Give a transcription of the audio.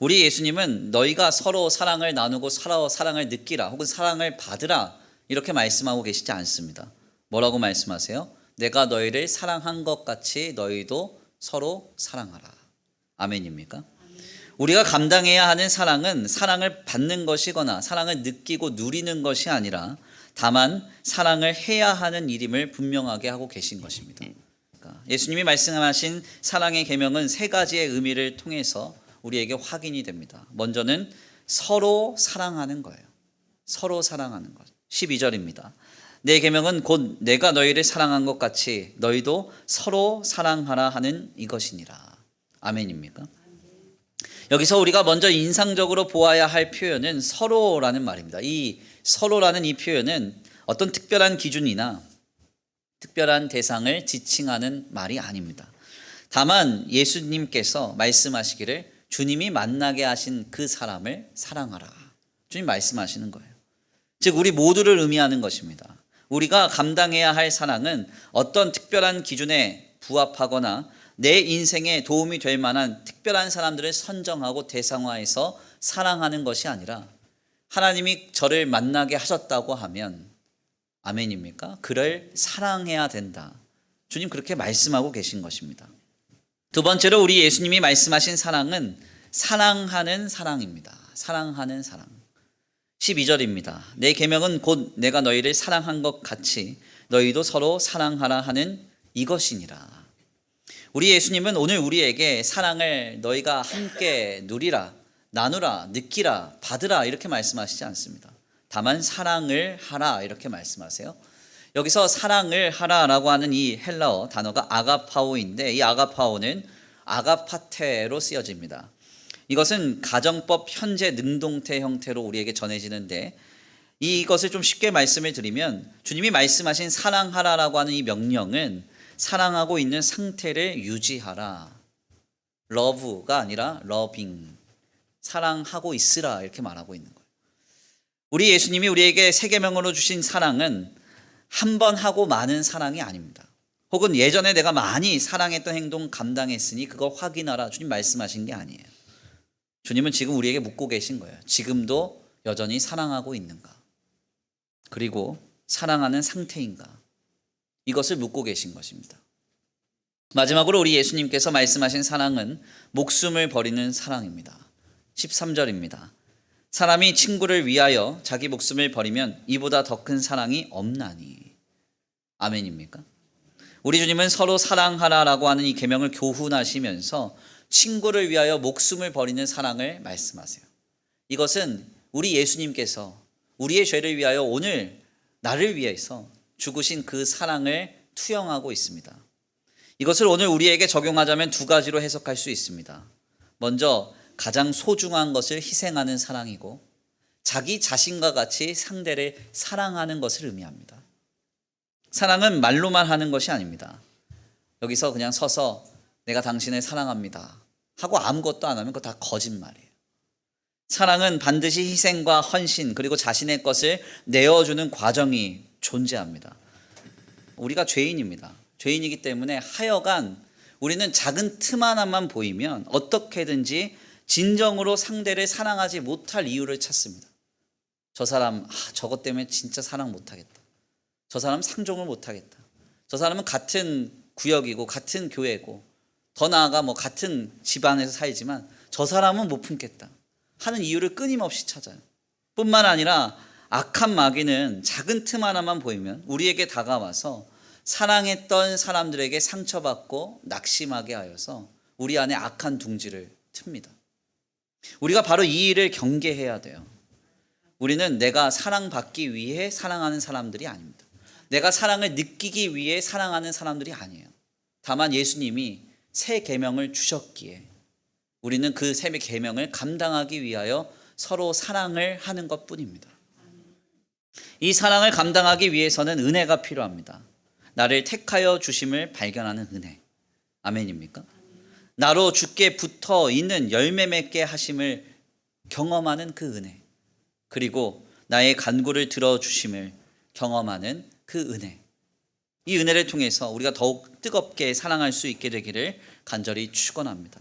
우리 예수님은 너희가 서로 사랑을 나누고 서로 사랑을 느끼라 혹은 사랑을 받으라 이렇게 말씀하고 계시지 않습니다. 뭐라고 말씀하세요? 내가 너희를 사랑한 것 같이 너희도 서로 사랑하라. 아멘입니까? 우리가 감당해야 하는 사랑은 사랑을 받는 것이거나 사랑을 느끼고 누리는 것이 아니라 다만 사랑을 해야 하는 일임을 분명하게 하고 계신 것입니다. 그러니까 예수님이 말씀하신 사랑의 계명은 세 가지의 의미를 통해서 우리에게 확인이 됩니다. 먼저는 서로 사랑하는 거예요. 서로 사랑하는 것. 12절입니다. 내 계명은 곧 내가 너희를 사랑한 것 같이 너희도 서로 사랑하라 하는 이것이니라. 아멘입니까? 여기서 우리가 먼저 인상적으로 보아야 할 표현은 서로라는 말입니다. 이 서로라는 이 표현은 어떤 특별한 기준이나 특별한 대상을 지칭하는 말이 아닙니다. 다만 예수님께서 말씀하시기를 주님이 만나게 하신 그 사람을 사랑하라. 주님 말씀하시는 거예요. 즉 우리 모두를 의미하는 것입니다. 우리가 감당해야 할 사랑은 어떤 특별한 기준에 부합하거나 내 인생에 도움이 될 만한 특별한 사람들을 선정하고 대상화해서 사랑하는 것이 아니라 하나님이 저를 만나게 하셨다고 하면 아멘입니까? 그를 사랑해야 된다. 주님 그렇게 말씀하고 계신 것입니다. 두 번째로 우리 예수님이 말씀하신 사랑은 사랑하는 사랑입니다. 사랑하는 사랑. 12절입니다. 내 계명은 곧 내가 너희를 사랑한 것 같이 너희도 서로 사랑하라 하는 이것이니라. 우리 예수님은 오늘 우리에게 사랑을 너희가 함께 누리라, 나누라, 느끼라, 받으라 이렇게 말씀하시지 않습니다. 다만 사랑을 하라 이렇게 말씀하세요. 여기서 사랑을 하라라고 하는 이 헬라어 단어가 아가파오인데 이 아가파오는 아가파테로 쓰여집니다. 이것은 가정법 현재 능동태 형태로 우리에게 전해지는데 이것을 좀 쉽게 말씀을 드리면 주님이 말씀하신 사랑하라라고 하는 이 명령은 사랑하고 있는 상태를 유지하라. 러브가 아니라 러빙. 사랑하고 있으라 이렇게 말하고 있는 거예요. 우리 예수님이 우리에게 세계명으로 주신 사랑은 한 번 하고 많은 사랑이 아닙니다. 혹은 예전에 내가 많이 사랑했던 행동 감당했으니 그거 확인하라. 주님 말씀하신 게 아니에요. 주님은 지금 우리에게 묻고 계신 거예요. 지금도 여전히 사랑하고 있는가? 그리고 사랑하는 상태인가? 이것을 묻고 계신 것입니다. 마지막으로 우리 예수님께서 말씀하신 사랑은 목숨을 버리는 사랑입니다. 13절입니다. 사람이 친구를 위하여 자기 목숨을 버리면 이보다 더 큰 사랑이 없나니. 아멘입니까? 우리 주님은 서로 사랑하라라고 하는 이 계명을 교훈하시면서 친구를 위하여 목숨을 버리는 사랑을 말씀하세요. 이것은 우리 예수님께서 우리의 죄를 위하여 오늘 나를 위해서 죽으신 그 사랑을 투영하고 있습니다. 이것을 오늘 우리에게 적용하자면 두 가지로 해석할 수 있습니다. 먼저 가장 소중한 것을 희생하는 사랑이고 자기 자신과 같이 상대를 사랑하는 것을 의미합니다. 사랑은 말로만 하는 것이 아닙니다. 여기서 그냥 서서 내가 당신을 사랑합니다. 하고 아무것도 안 하면 그거 다 거짓말이에요. 사랑은 반드시 희생과 헌신 그리고 자신의 것을 내어주는 과정이 존재합니다. 우리가 죄인입니다. 죄인이기 때문에 하여간 우리는 작은 틈 하나만 보이면 어떻게든지 진정으로 상대를 사랑하지 못할 이유를 찾습니다. 저 사람, 아, 저것 때문에 진짜 사랑 못하겠다. 저 사람 상종을 못하겠다. 저 사람은 같은 구역이고 같은 교회고 더 나아가 뭐 같은 집안에서 살지만 저 사람은 못 품겠다 하는 이유를 끊임없이 찾아요. 뿐만 아니라 악한 마귀는 작은 틈 하나만 보이면 우리에게 다가와서 사랑했던 사람들에게 상처받고 낙심하게 하여서 우리 안에 악한 둥지를 틉니다. 우리가 바로 이 일을 경계해야 돼요. 우리는 내가 사랑받기 위해 사랑하는 사람들이 아닙니다. 내가 사랑을 느끼기 위해 사랑하는 사람들이 아니에요. 다만 예수님이 새 계명을 주셨기에 우리는 그 새 계명을 감당하기 위하여 서로 사랑을 하는 것뿐입니다. 이 사랑을 감당하기 위해서는 은혜가 필요합니다. 나를 택하여 주심을 발견하는 은혜. 아멘입니까? 나로 죽게 붙어 있는 열매 맺게 하심을 경험하는 그 은혜. 그리고 나의 간구를 들어 주심을 경험하는 그 은혜. 이 은혜를 통해서 우리가 더욱 뜨겁게 사랑할 수 있게 되기를 간절히 축원합니다.